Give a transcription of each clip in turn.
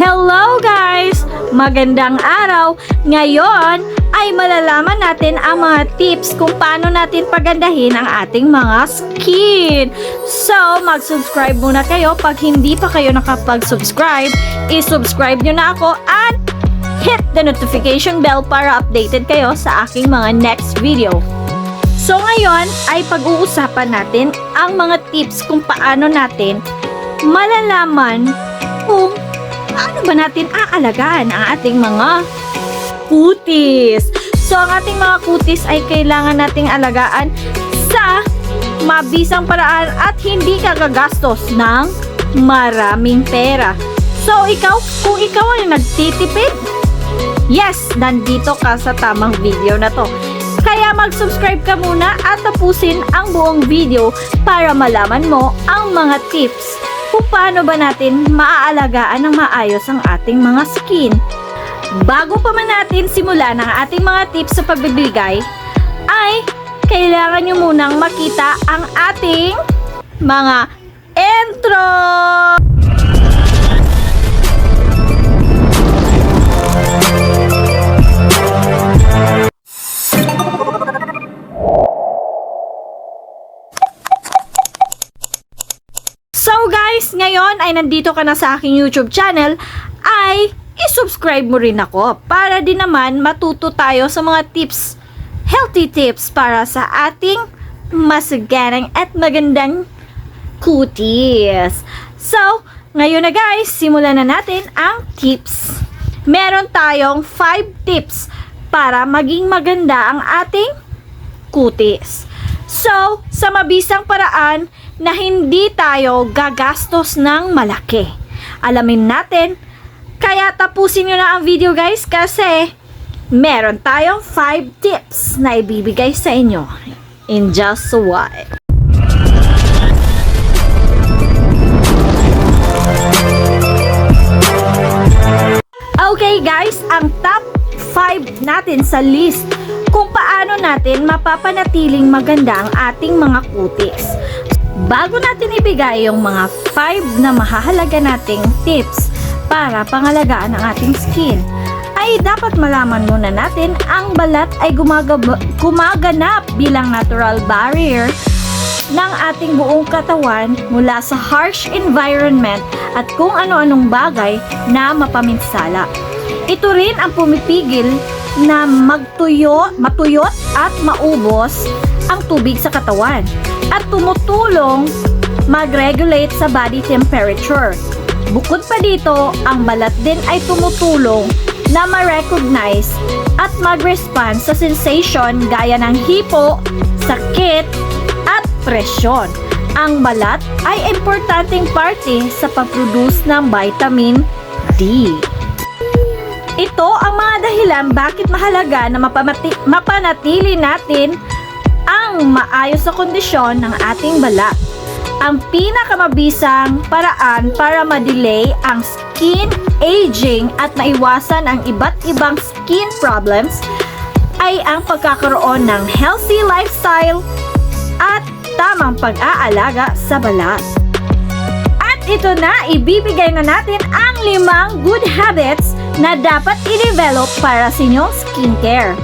Hello guys! Magandang araw! Ngayon ay malalaman natin ang mga tips kung paano natin pagandahin ang ating mga skin. So, mag-subscribe muna kayo. Pag hindi pa kayo nakapag-subscribe, i-subscribe nyo na ako at hit the notification bell para updated kayo sa aking mga next video. So ngayon ay pag-uusapan natin ang mga tips kung paano natin malalaman kung paano ba natin aalagaan ang ating mga kutis. So ang ating mga kutis ay kailangan nating alagaan sa mabisang paraan at hindi ka gagastos ng maraming pera. So ikaw, kung ikaw ay nagtitipid, yes, nandito ka sa tamang video na to. Kaya mag-subscribe ka muna at tapusin ang buong video para malaman mo ang mga tips kung paano ba natin maaalagaan ng maayos ang ating mga skin. Bago pa man natin simulan ang ating mga tips sa pagbibigay, ay kailangan nyo munang makita ang ating mga intro! Ay nandito ka na sa aking YouTube channel, ay isubscribe mo rin ako para din naman matuto tayo sa mga tips, healthy tips para sa ating masaganang at magandang kutis. So, ngayon na guys, simulan na natin ang tips. Meron tayong 5 tips para maging maganda ang ating kutis. So, sa mabisang paraan na hindi tayo gagastos ng malaki. Alamin natin, kaya tapusin nyo na ang video guys kasi meron tayong 5 tips na ibibigay sa inyo in just a while. Okay guys, ang top 5 natin sa list kung paano natin mapapanatiling maganda ang ating mga kutis. Bago natin ibigay yung mga 5 na mahahalaga nating tips para pangalagaan ang ating skin, ay dapat malaman muna natin ang balat ay gumagab- gumaganap bilang natural barrier ng ating buong katawan mula sa harsh environment at kung ano-anong bagay na mapaminsala. Ito rin ang pumipigil na magtuyo, matuyot at maubos ang tubig sa katawan at tumutulong mag-regulate sa body temperature. Bukod pa dito, ang balat din ay tumutulong na ma-recognize at mag-respond sa sensation gaya ng hipo, sakit, at presyon. Ang balat ay importanteng parte sa pag-produce ng vitamin D. Ito ang mga dahilan bakit mahalaga na mapamati- mapanatili natin ang maayos na kondisyon ng ating balat. Ang pinakamabisang paraan para ma-delay ang skin aging at maiwasan ang iba't ibang skin problems ay ang pagkakaroon ng healthy lifestyle at tamang pag-aalaga sa balat. At ito na, ibibigay na natin ang limang good habits na dapat i-develop para sa inyong skincare.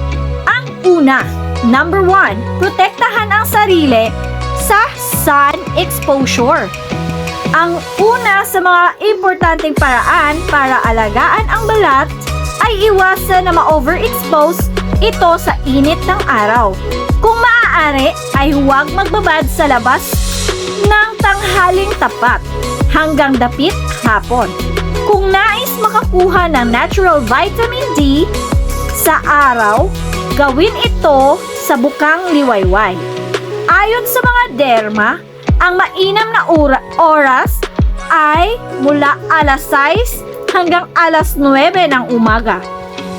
Ang una, number one, protektahan ang sarili sa sun exposure. Ang una sa mga importanteng paraan para alagaan ang balat ay iwasan na ma-overexpose ito sa init ng araw. Kung maaari ay huwag magbabad sa labas ng tanghaling tapat hanggang dapit hapon. Kung nais makakuha ng natural vitamin D sa araw, gawin ito sa bukang liwayway. Ayon sa mga derma, ang mainam na ura- oras ay mula alas 6 hanggang alas 9 ng umaga.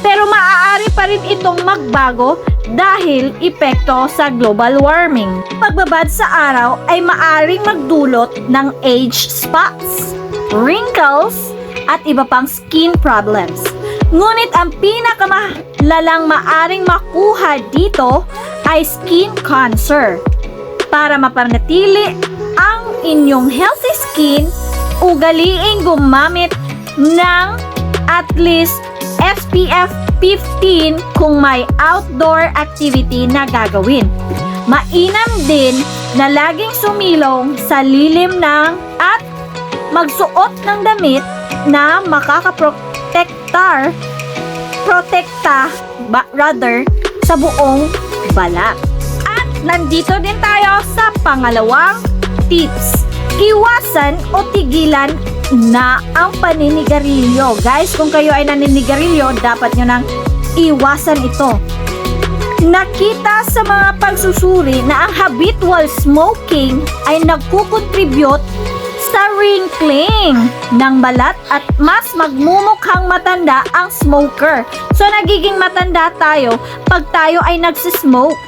Pero maaari pa rin itong magbago dahil epekto sa global warming. Pagbabad sa araw ay maaring magdulot ng age spots, wrinkles, at iba pang skin problems. Ngunit ang pinakamalalang maaring makuha dito ay skin cancer. Para mapanatili ang inyong healthy skin, ugaliing gumamit ng at least SPF 15 kung may outdoor activity na gagawin. Mainam din na laging sumilong sa lilim ng at magsuot ng damit na makakaprotektar protekta ba, rather sa buong balat. At nandito din tayo sa pangalawang tips. Iwasan o tigilan na ang paninigarilyo. Guys, kung kayo ay naninigarilyo, dapat nyo nang iwasan ito. Nakita sa mga pagsusuri na ang habitual smoking ay nagkukontribute wrinkling ng balat at mas magmumukhang matanda ang smoker. So nagiging matanda tayo pag tayo ay nagsismoke.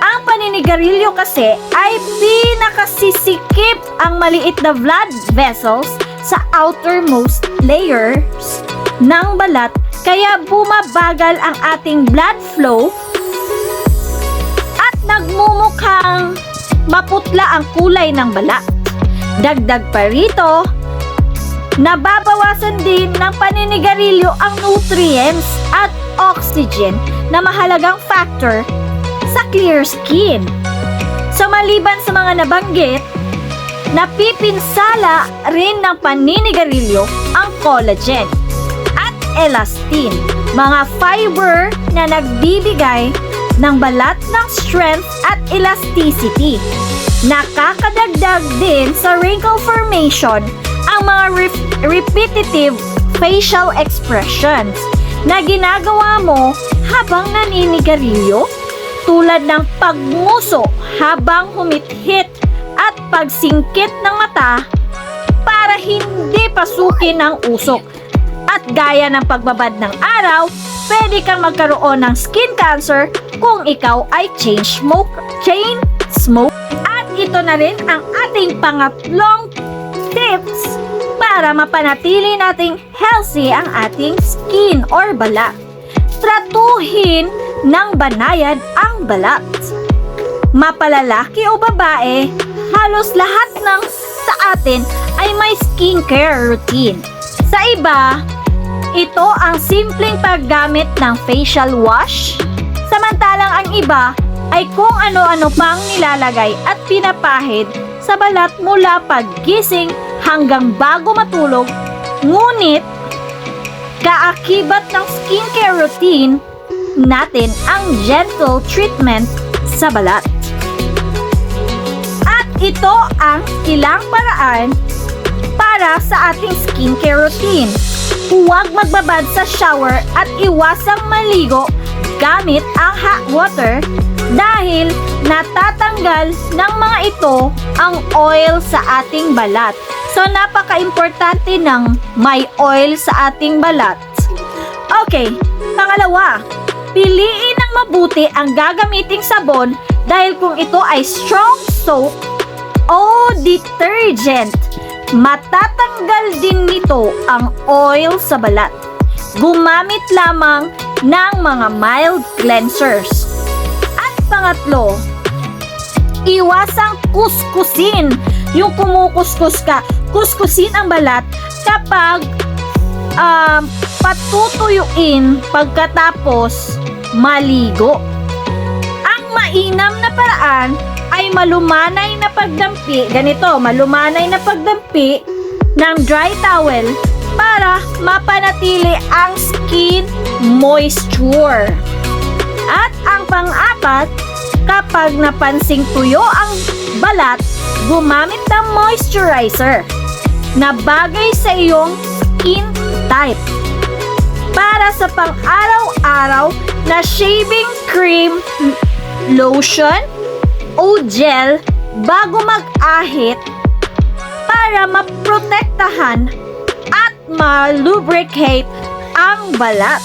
Ang paninigarilyo kasi ay pinakasisikip ang maliit na blood vessels sa outermost layers ng balat kaya bumabagal ang ating blood flow at nagmumukhang maputla ang kulay ng balat. Dagdag pa rito, nababawasan din ng paninigarilyo ang nutrients at oxygen na mahalagang factor sa clear skin. So maliban sa mga nabanggit, napipinsala rin ng paninigarilyo ang collagen at elastin, mga fiber na nagbibigay ng balat ng strength at elasticity. Nakakadagdag din sa wrinkle formation ang mga rep- repetitive facial expressions na ginagawa mo habang naninigarilyo tulad ng pagmuso habang humithit at pagsingkit ng mata para hindi pasukin ang usok. At gaya ng pagbabad ng araw, pwede kang magkaroon ng skin cancer kung ikaw ay chain smoke, chain smoke. Ito na rin ang ating pangatlong tips para mapanatili nating healthy ang ating skin or balat. Tratuhin ng banayad ang balat. Mapalalaki o babae, halos lahat ng sa atin ay may skincare routine. Sa iba, ito ang simpleng paggamit ng facial wash, samantalang ang iba ay kung ano-ano pang nilalagay at pinapahid sa balat mula paggising hanggang bago matulog. Ngunit, kaakibat ng skincare routine natin ang gentle treatment sa balat. At ito ang ilang paraan para sa ating skincare routine. Huwag magbabad sa shower at iwasang maligo gamit ang hot water dahil natatanggal ng mga ito ang oil sa ating balat. So napaka-importante ng may oil sa ating balat. Okay, pangalawa, piliin ng mabuti ang gagamiting sabon dahil kung ito ay strong soap o detergent, matatanggal din nito ang oil sa balat. Gumamit lamang ng mga mild cleansers. At pangatlo, iwasang kuskusin. Yung kumukuskus ka, kuskusin ang balat kapag um, patutuyuin pagkatapos maligo. Ang mainam na paraan ay malumanay na pagdampi, ganito, malumanay na pagdampi ng dry towel para mapanatili ang skin moisture. At ang pang-apat, kapag napansing tuyo ang balat, gumamit ng moisturizer na bagay sa iyong skin type. Para sa pang-araw-araw na shaving cream, lotion, o gel bago mag-ahit para maprotektahan at malubricate ang balat.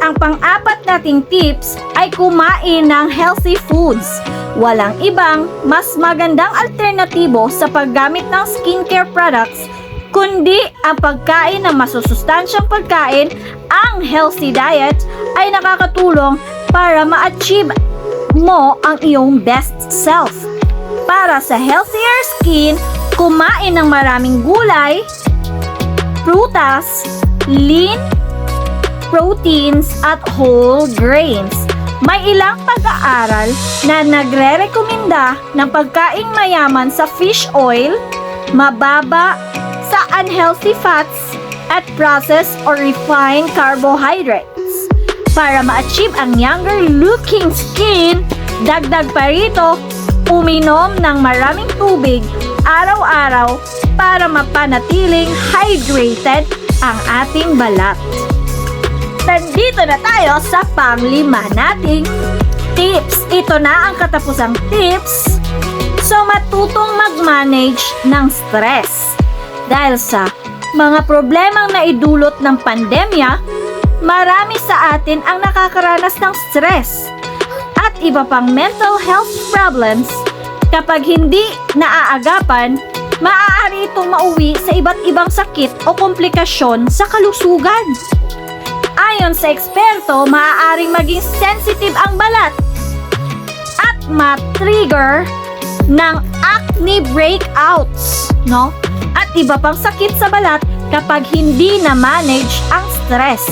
Ang pang-apat nating tips ay kumain ng healthy foods. Walang ibang mas magandang alternatibo sa paggamit ng skincare products kundi ang pagkain ng masusustansyang pagkain, ang healthy diet ay nakakatulong para ma-achieve mo ang iyong best self. Para sa healthier skin, kumain ng maraming gulay, prutas, lean proteins at whole grains. May ilang pag-aaral na nagre-rekomenda ng pagkaing mayaman sa fish oil, mababa sa unhealthy fats, at processed or refined carbohydrates. Para ma-achieve ang younger looking skin, dagdag pa rito, uminom ng maraming tubig araw-araw para mapanatiling hydrated ang ating balat. Nandito na tayo sa panglima nating tips. Ito na ang katapusang tips so matutong mag-manage ng stress. Dahil sa mga problemang naidulot ng pandemya, marami sa atin ang nakakaranas ng stress at iba pang mental health problems kapag hindi naaagapan, maaari itong mauwi sa iba't ibang sakit o komplikasyon sa kalusugan. Ayon sa eksperto, maaaring maging sensitive ang balat at ma-trigger ng acne breakouts, no? At iba pang sakit sa balat kapag hindi na-manage ang stress.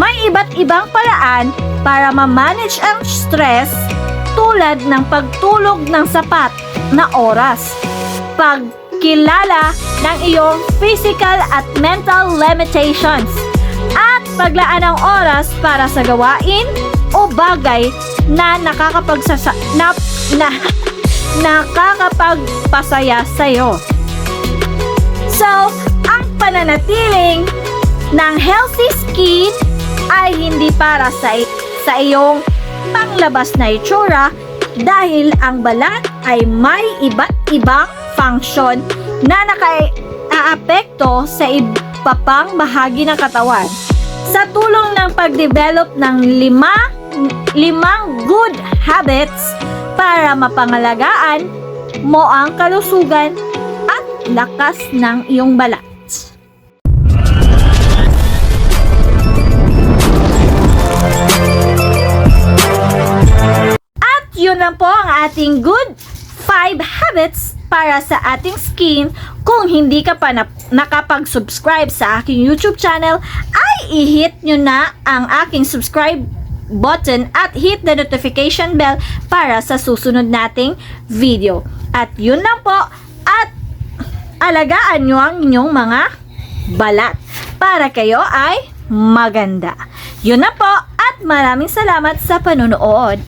May iba't ibang paraan para ma-manage ang stress tulad ng pagtulog ng sapat na oras, pagkilala ng iyong physical at mental limitations, at paglaan ng oras para sa gawain o bagay na nakakapagsasa na, na nakakapagpasaya sa iyo. So, ang pananatiling ng healthy skin ay hindi para sa sa iyong panglabas na itsura dahil ang balat ay may iba't ibang function na naka-aapekto sa iba pang bahagi ng katawan. Sa tulong ng pag-develop ng lima, limang good habits para mapangalagaan mo ang kalusugan at lakas ng iyong balat. At yun lang po ang ating good 5 habits para sa ating skin. Kung hindi ka pa na- nakapag-subscribe sa aking YouTube channel, ay i-hit nyo na ang aking subscribe button at hit the notification bell para sa susunod nating video. At yun lang po. At alagaan nyo ang inyong mga balat para kayo ay maganda. Yun na po at maraming salamat sa panonood.